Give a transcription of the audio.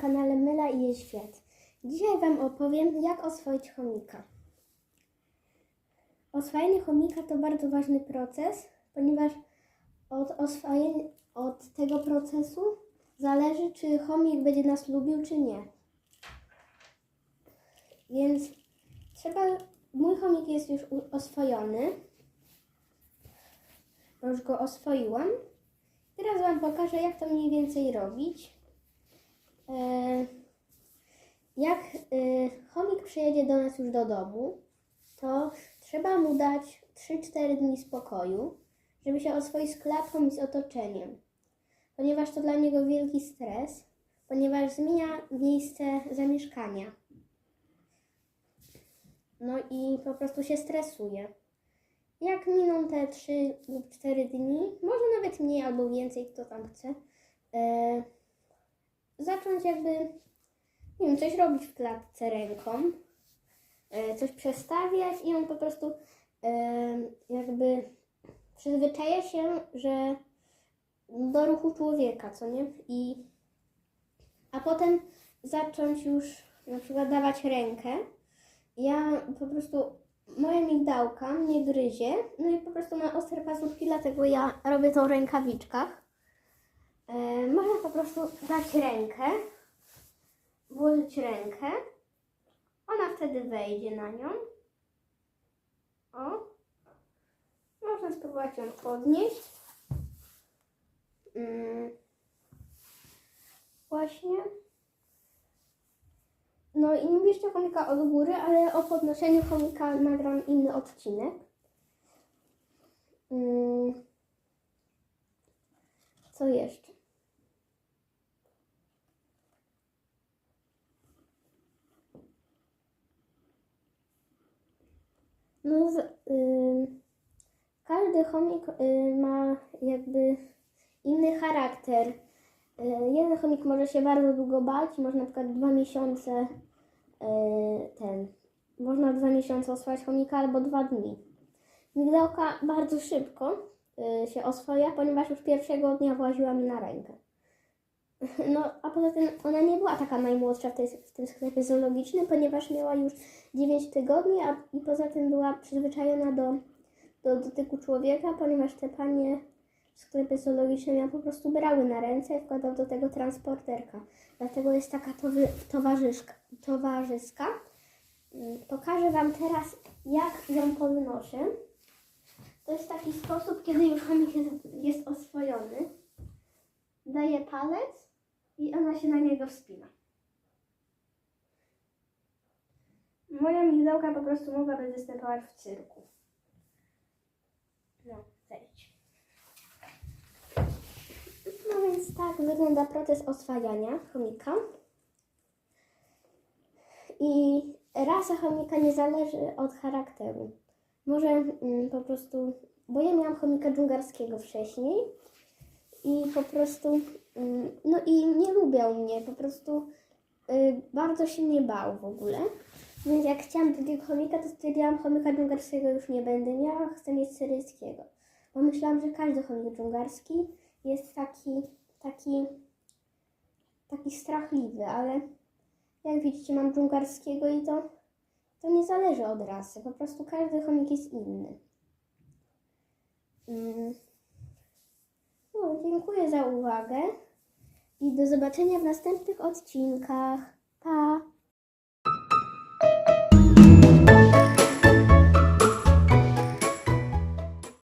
kanale Myla i jej świat. Dzisiaj Wam opowiem, jak oswoić chomika. Oswajanie chomika to bardzo ważny proces, ponieważ od, od tego procesu zależy, czy chomik będzie nas lubił, czy nie. Więc trzeba. Mój chomik jest już oswojony. Już go oswoiłam. Teraz Wam pokażę, jak to mniej więcej robić. E, Jak e, chomik przyjedzie do nas już do domu, to trzeba mu dać 3-4 dni spokoju, żeby się oswoić z klatką i z otoczeniem. Ponieważ to dla niego wielki stres, ponieważ zmienia miejsce zamieszkania. No i po prostu się stresuje. Jak miną te 3 lub 4 dni, może nawet mniej albo więcej, kto tam chce, e, zacząć jakby, nie wiem, coś robić w klatce ręką, e, coś przestawiać i on po prostu e, jakby przyzwyczaja się, że do ruchu człowieka, co nie? I, a potem zacząć już na przykład dawać rękę. Ja po prostu moja migdałka mnie gryzie, no i po prostu ma ostre pazurki, dlatego ja robię to w rękawiczkach. E, można po prostu dać rękę, włożyć rękę. Ona wtedy wejdzie na nią. O. Można spróbować ją podnieść. Mm. Właśnie. No i nie bierzcie chomika od góry, ale o podnoszeniu chomika nagram inny odcinek. Mm. Co jeszcze? No, z, ym, każdy chomik y, ma jakby inny charakter. Y, jeden chomik może się bardzo długo bać, może na przykład dwa miesiące y, ten. Można dwa miesiące oswajać chomika albo dwa dni. Migdałka bardzo szybko się oswoja, ponieważ już pierwszego dnia właziła mi na rękę. No, a poza tym ona nie była taka najmłodsza w, tej, w tym sklepie zoologicznym, ponieważ miała już 9 tygodni, a i poza tym była przyzwyczajona do, do dotyku człowieka, ponieważ te panie w sklepie zoologicznym ją po prostu brały na ręce i wkładał do tego transporterka. Dlatego jest taka towy, towarzyszka, towarzyska. Mm, Pokażę Wam teraz, jak ją podnoszę. To jest taki sposób, kiedy już chomik jest, jest oswojony. Daję palec i ona się na niego wspina. Moja migdałka po prostu mogłaby występować w cyrku. No, zejdź. No więc tak wygląda proces oswajania chomika. I rasa chomika nie zależy od charakteru. Może mm, po prostu, bo ja miałam chomika dżungarskiego wcześniej po prostu, mm, no i nie lubiał mnie, po prostu y, bardzo się mnie bał w ogóle. Więc jak chciałam drugiego chomika, to stwierdziłam, chomika dżungarskiego już nie będę miała, chcę mieć syryjskiego. Bo myślałam, że każdy chomik dżungarski jest taki, taki, taki strachliwy, ale jak widzicie, mam dżungarskiego i to, to nie zależy od rasy. Po prostu każdy chomik jest inny. Mm. Dziękuję za uwagę i do zobaczenia w następnych odcinkach.